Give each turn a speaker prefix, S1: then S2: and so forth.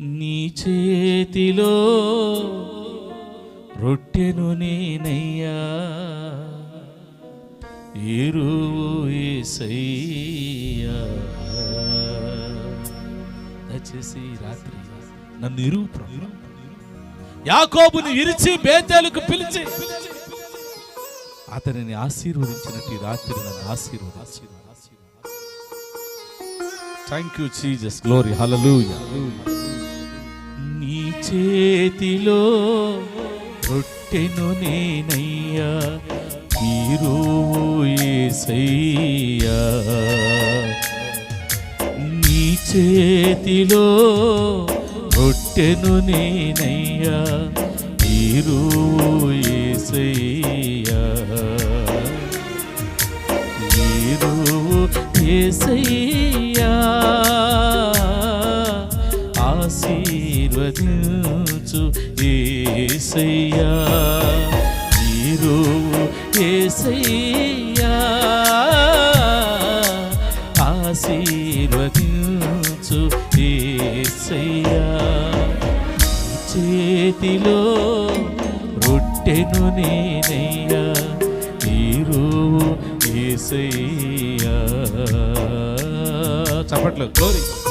S1: నీ చేతిలో రొట్టెను నేనయ్యా. ఎరువు ఏసయ్యా. దయచేసి రాత్రి నన్ను ఇరువు యాకోబుని విరిచి బేతేలకు పిలిచి అతనిని ఆశీర్వదించినట్టు రాత్రి నన్ను ఆశీర్వదించి. థ్యాంక్ యూ చీజస్ గ్లోరీ హలలు నీ చేతిలో రొట్టెను నేనయ్యా మీరు ఏసయ్యా. నీ చేతిలో రొట్టెను నేనయ్యా మీరు ఏసయ్యా. మీరు ఏసయ్యా. ఆశీర్వదించు ఏసయ్యా. మీరు ఏసయ్యా. ఆశీర్వదించు ఏసయ్యా. చేతిలో రొట్టెను నేనయ్యా. మీరు ఏసయ్యా. చప్పట్లు గోరీ.